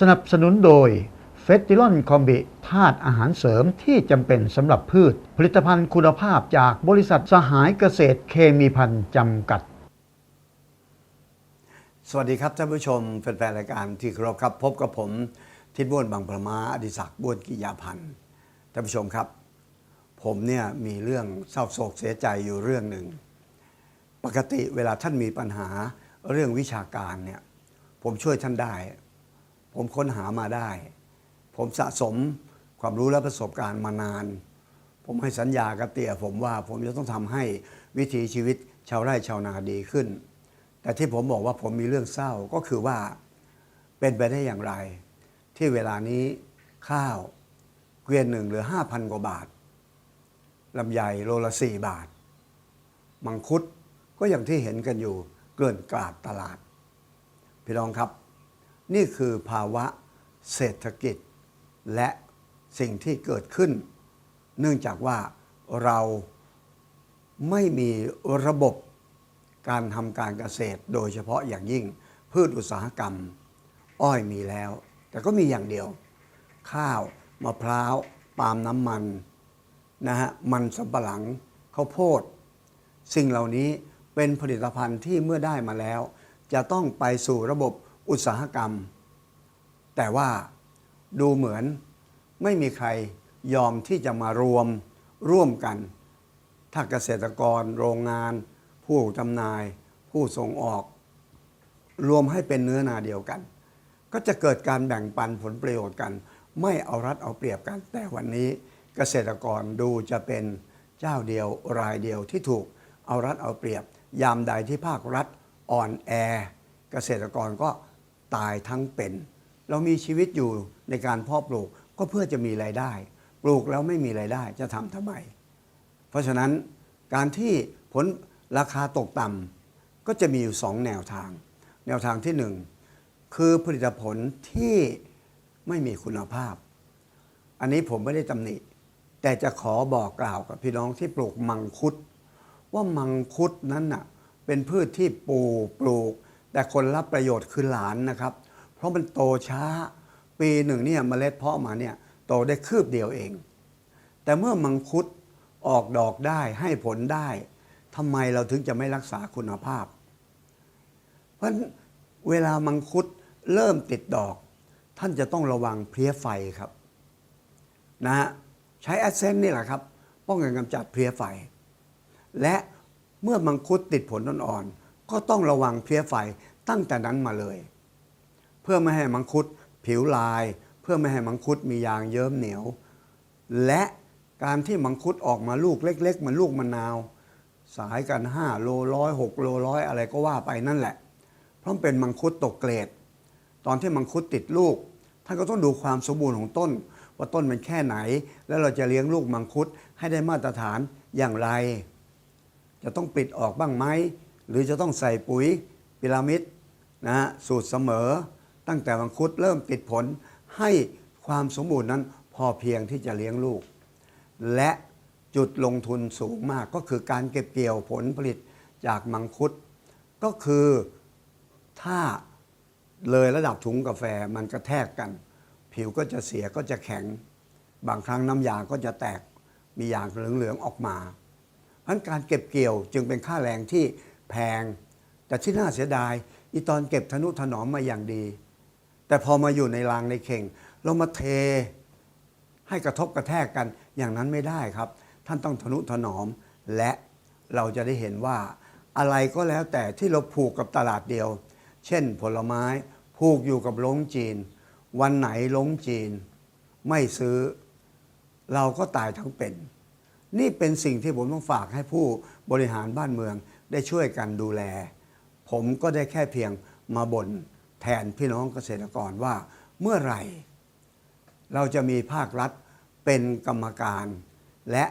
สนับสนุนโดยเฟสติลอนคอมบิธาตุอาหารเสริมที่จำเป็นสำหรับพืช ผลิตภัณฑ์คุณภาพจากบริษัทสหายเกษตรเคมีพันธ์จำกัด สวัสดีครับท่านผู้ชมแฟนๆรายการที่เคารพครับ พบกับผม ทิดบ้วนบางประมาอดิศักดิ์บ้วนกิยาพันธ์ท่านผู้ชมครับ ผมเนี่ยมีเรื่องเศร้าโศกเสียใจอยู่เรื่องหนึ่ง ปกติเวลาท่านมีปัญหาเรื่องวิชาการเนี่ยผมช่วยท่านได้ ผมค้นหามาได้ ผมสะสมความรู้และประสบการณ์มานาน ผมให้สัญญากับเตี่ยผมว่าผมจะต้องทำให้วิถีชีวิตชาวไร่ชาวนาดีขึ้น แต่ที่ผมบอกว่าผมมีเรื่องเศร้าก็คือว่าเป็นไปได้อย่างไร ที่เวลานี้ข้าวเกวียนหนึ่งเหลือห้าพันกว่าบาทลำไยโลละสี่บาท มังคุดก็อย่างที่เห็นกันอยู่เกลื่อนกลาดตลาด พี่น้องครับ นี่คือภาวะเศรษฐกิจ และสิ่งที่เกิดขึ้น เนื่องจากว่าเราไม่มีระบบการทำการเกษตร โดยเฉพาะอย่างยิ่งพืชอุตสาหกรรม อ้อยมีแล้ว แต่ก็มีอย่างเดียว ข้าวมะพร้าวปาล์มน้ำมันนะฮะมันสำปะหลังข้าวโพด สิ่งเหล่านี้เป็นผลิตภัณฑ์ที่เมื่อได้มาแล้ว จะต้องไปสู่ระบบ อุตสาหกรรม แต่ว่าดูเหมือนไม่มีใครยอมที่จะมารวมร่วมกัน ถ้าเกษตรกร โรงงาน ผู้จำหน่าย ผู้ส่งออก รวมให้เป็นเนื้อนาเดียวกัน ก็จะเกิดการแบ่งปันผลประโยชน์กัน ไม่เอารัดเอาเปรียบกัน แต่วันนี้เกษตรกรดูจะเป็นเจ้าเดียวรายเดียวที่ถูกเอารัดเอาเปรียบ ยามใดที่ภาครัฐอ่อนแอ เกษตรกรก็ ตายทั้งเป็น เรามีชีวิตอยู่ในการเพาะปลูกก็เพื่อจะมีรายได้ ปลูกแล้วไม่มีรายได้จะทำทำไม เพราะฉะนั้นการที่ผลราคาตกต่ำก็จะมีอยู่สองแนวทาง แนวทางที่หนึ่งคือผลิตผลที่ไม่มีคุณภาพ อันนี้ผมไม่ได้ตำหนิ แต่จะขอบอกกล่าวกับพี่น้องที่ปลูกมังคุด ว่ามังคุดนั้นน่ะเป็นพืชที่ปลูกปลูก แต่คนรับประโยชน์คือหลานนะครับ เพราะมันโตช้าปีหนึ่งเนี่ยเมล็ดเพาะมาเนี่ยโตได้คืบเดียวเอง แต่เมื่อมังคุดออกดอกได้ให้ผลได้ทำไมเราถึงจะไม่รักษาคุณภาพ เพราะเวลามังคุดเริ่มติดดอก ท่านจะต้องระวังเพลี้ยไฟครับนะฮะใช้แอสเซนต์นี่แหละครับ ป้องกันกำจัดเพลี้ยไฟ และเมื่อมังคุดติดผลอ่อนๆ ก็ต้องระวังเพลี้ยไฟตั้งแต่นั้นมาเลย เพื่อไม่ให้มังคุดผิวลาย เพื่อไม่ให้มังคุดมียางเยิ้มเหนียว และการที่มังคุดออกมาลูกเล็ก ๆ มันลูกมะนาว สายกัน 5 โลร้อยหกโลร้อยอะไรก็ว่าไปนั่นแหละ เพราะเป็นมังคุดตกเกรด ตอนที่มังคุดติดลูกท่านก็ต้องดูความสมบูรณ์ของต้น ว่าต้นมันแค่ไหน แล้วเราจะเลี้ยงลูกมังคุดให้ได้มาตรฐานอย่างไร จะต้องปิดออกบ้างไหม หรือจะต้องใส่ปุ๋ยพีระมิดนะฮะสูตรเสมอ ตั้งแต่มังคุดเริ่มติดผลให้ความสมบูรณ์นั้นพอเพียงที่จะเลี้ยงลูก และจุดลงทุนสูงมากก็คือการเก็บเกี่ยวผลผลิตจากมังคุด ก็คือถ้าเลยระดับถุงกาแฟมันกระแทกกัน ผิวก็จะเสียก็จะแข็ง บางครั้งน้ำยางก็จะแตกมียางเหลืองๆออกมาเพราะฉะนั้นการเก็บเกี่ยวจึงเป็นค่าแรงที่ แพง แต่ที่น่าเสียดายอีตอนเก็บทนุถนอมมาอย่างดี แต่พอมาอยู่ในรางในเข่ง เรามาเทให้กระทบกระแทกกันอย่างนั้นไม่ได้ครับ ท่านต้องทนุถนอมและเราจะได้เห็นว่าอะไรก็แล้วแต่ที่เราผูกกับตลาดเดียว เช่นผลไม้ผูกอยู่กับลงจีน วันไหนลงจีน ไม่ซื้อ เราก็ตายทั้งเป็น นี่เป็นสิ่งที่ผมต้องฝากให้ผู้บริหารบ้านเมือง ได้ช่วยกันดูแล ผมก็ได้แค่เพียงมาบ่นแทนพี่น้องเกษตรกรว่าเมื่อไหร่ เราจะมีภาครัฐเป็นกรรมการ และ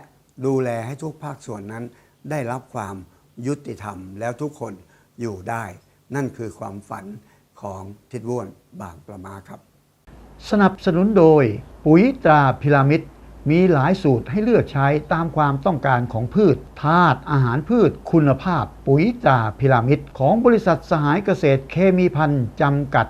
ดูแลให้ทุกภาคส่วนนั้น ได้รับความยุติธรรมแล้วทุกคนอยู่ได้ นั่นคือความฝันของทิดว่วนบางประมาครับ สนับสนุนโดย ปุ๋ยตราพิรามิด มีหลายสูตรให้เลือกใช้ตามความต้องการของพืชธาตุอาหารพืช คุณภาพ ปุ๋ยตราพิรามิดของบริษัทสหายเกษตรเคมีพันธ์จำกัด